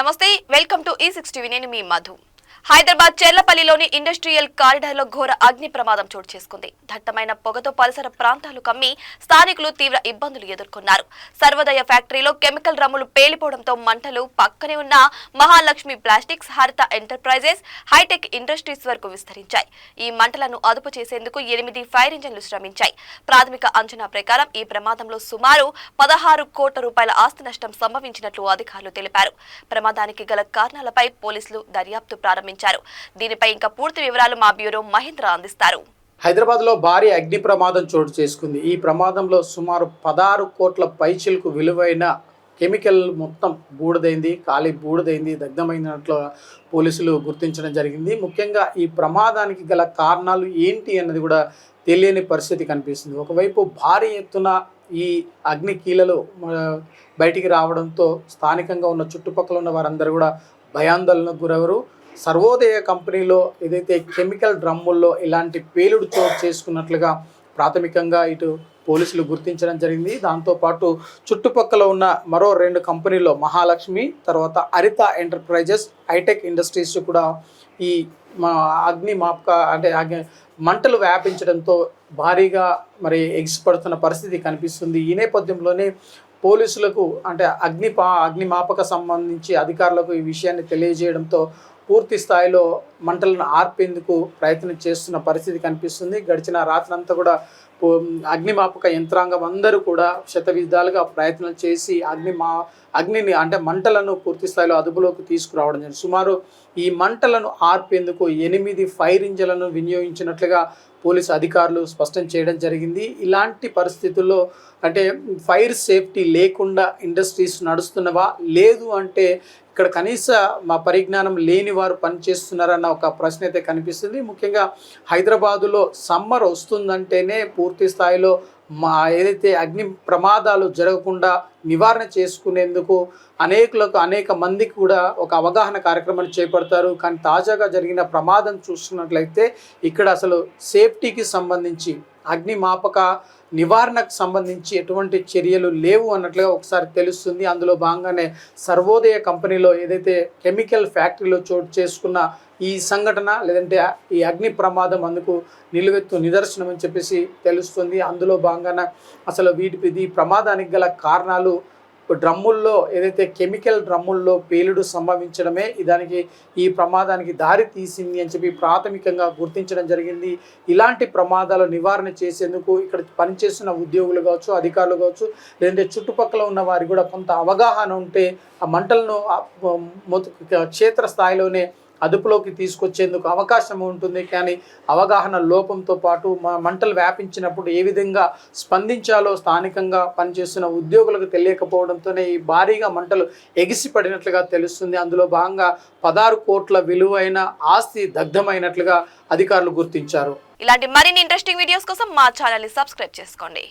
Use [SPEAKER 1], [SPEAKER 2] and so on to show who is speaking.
[SPEAKER 1] నమస్తే welcome to ఈ six TV నేను మీ మధు. హైదరాబాద్ చెర్లపల్లిలోని ఇండస్ట్రియల్ కారిడార్లో ఘోర అగ్ని ప్రమాదం చోటు చేసుకుంది. దట్టమైన పొగతో పరిసర ప్రాంతాలు కమ్మి స్థానికులు తీవ్ర ఇబ్బందులు ఎదుర్కొన్నారు. సర్వోదయ ఫ్యాక్టరీలో కెమికల్ రమ్ములు పేలిపోవడంతో మంటలు పక్కనే ఉన్న Mahalakshmi plastics Haritha enterprises hitech industries వరకు విస్తరించాయి. ఈ మంటలను అదుపు చేసేందుకు ఎనిమిది ఫైర్ ఇంజన్లు శ్రమించాయి. ప్రాథమిక అంచనా ప్రకారం ఈ ప్రమాదంలో సుమారు పదహారు కోట్ల రూపాయల ఆస్తి నష్టం సంభవించినట్లు అధికారులు తెలిపారు. ప్రమాదానికి గల కారణాలపై పోలీసులు దర్యాప్తు ప్రారంభించారు. దీనిపై ఇంకా పూర్తి వివరాలు మా బ్యూరో మహేంద్ర అందిస్తారు.
[SPEAKER 2] హైదరాబాద్లో భారీ అగ్ని ప్రమాదం చోటు చేసుకుంది. ఈ ప్రమాదంలో సుమారు పదహారు కోట్ల పైచిలకు విలువైన కెమికల్ మొత్తం బూడిదైంది ఖాళీ బూడిదైంది దగ్ధమైనట్లు పోలీసులు గుర్తించడం జరిగింది. ముఖ్యంగా ఈ ప్రమాదానికి గల కారణాలు ఏంటి అన్నది కూడా తెలియని పరిస్థితి కనిపిస్తుంది. ఒకవైపు భారీ ఎత్తున ఈ అగ్ని కీలలు బయటికి రావడంతో స్థానికంగా ఉన్న చుట్టుపక్కల ఉన్న వారందరూ కూడా భయాందోళనకు గురవరు. సర్వోదయ కంపెనీలో ఏదైతే కెమికల్ డ్రమ్ముల్లో ఇలాంటి పేలుడు చోటు చేసుకున్నట్లుగా ప్రాథమికంగా ఇటు పోలీసులు గుర్తించడం జరిగింది. దాంతోపాటు చుట్టుపక్కల ఉన్న మరో రెండు కంపెనీల్లో మహాలక్ష్మి తర్వాత హరిత ఎంటర్ప్రైజెస్ హైటెక్ ఇండస్ట్రీస్ కూడా ఈ మా అగ్ని మాపక అంటే మంటలు వ్యాపించడంతో భారీగా మరి ఎగిసిపడుతున్న పరిస్థితి కనిపిస్తుంది. ఈ నేపథ్యంలోనే పోలీసులకు అంటే అగ్నిపా అగ్నిమాపక సంబంధించి అధికారులకు ఈ విషయాన్ని తెలియజేయడంతో పూర్తి స్థాయిలో మంటలను ఆర్పేందుకు ప్రయత్నం చేస్తున్న పరిస్థితి కనిపిస్తుంది. గడిచిన రాత్రంతా కూడా పో- అగ్నిమాపక యంత్రాంగం అందరూ కూడా శత విధాలుగా ప్రయత్నం చేసి అగ్ని మా అగ్నిని అంటే మంటలను పూర్తి స్థాయిలో అదుపులోకి తీసుకురావడం జరిగింది. సుమారు ఈ మంటలను ఆర్పేందుకు ఎనిమిది ఫైర్ ఇంజన్లను వినియోగించినట్లుగా పోలీసు అధికారులు స్పష్టం చేయడం జరిగింది. ఇలాంటి పరిస్థితుల్లో అంటే ఫైర్ సేఫ్టీ లేకుండా ఇండస్ట్రీస్ నడుస్తున్నవా? లేదు అంటే ఇక్కడ కనీస మా పరిజ్ఞానం లేని వారు పనిచేస్తున్నారన్న ఒక ప్రశ్న అయితే కనిపిస్తుంది. ముఖ్యంగా హైదరాబాదులో సమ్మర్ వస్తుందంటేనే పూర్తి స్థాయిలో మా ఏదైతే అగ్ని ప్రమాదాలు జరగకుండా నివారణ చేసుకునేందుకు అనేకులకు అనేక మందికి కూడా ఒక అవగాహన కార్యక్రమాన్ని చేపడతారు. కానీ తాజాగా జరిగిన ప్రమాదం చూస్తున్నట్లయితే ఇక్కడ అసలు సేఫ్టీకి సంబంధించి అగ్నిమాపక నివారణకు సంబంధించి ఎటువంటి చర్యలు లేవు అన్నట్లుగా ఒకసారి తెలుస్తుంది. అందులో భాగంగానే సర్వోదయ కంపెనీలో ఏదైతే కెమికల్ ఫ్యాక్టరీలో చోటు చేసుకున్న ఈ సంఘటన లేదంటే ఈ అగ్ని ప్రమాదం అందుకు నిలువెత్తు నిదర్శనం అని చెప్పేసి తెలుస్తుంది. అందులో భాగంగానే అసలు వీటి ప్రమాదానికి గల కారణాలు డ్రమ్ముల్లో ఏదైతే కెమికల్ డ్రమ్ముల్లో పేలుడు సంభవించడమే దానికి ఈ ప్రమాదానికి దారి తీసింది అని చెప్పి ప్రాథమికంగా గుర్తించడం జరిగింది. ఇలాంటి ప్రమాదాల నివారణ చేసేందుకు ఇక్కడ పనిచేస్తున్న ఉద్యోగులు కావచ్చు అధికారులు కావచ్చు లేదంటే చుట్టుపక్కల ఉన్న వారికి కూడా కొంత అవగాహన ఉంటే ఆ మంటలను క్షేత్ర స్థాయిలోనే అదుపులోకి తీసుకొచ్చేందుకు అవకాశం ఉంటుంది. కానీ అవగాహన లోపంతో పాటు మంటలు వ్యాపించినప్పుడు ఏ విధంగా స్పందించాలో స్థానికంగా పనిచేస్తున్న ఉద్యోగులకు తెలియకపోవడంతోనే ఈ భారీగా మంటలు ఎగిసిపడినట్లుగా తెలుస్తుంది. అందులో భాగంగా పదహారు కోట్ల విలువైన ఆస్తి దగ్ధమైనట్లుగా అధికారులు గుర్తించారు.
[SPEAKER 1] ఇలాంటి మరిన్ని ఇంట్రెస్టింగ్ వీడియోస్ కోసం మా ఛానల్ని సబ్స్క్రైబ్ చేసుకోండి.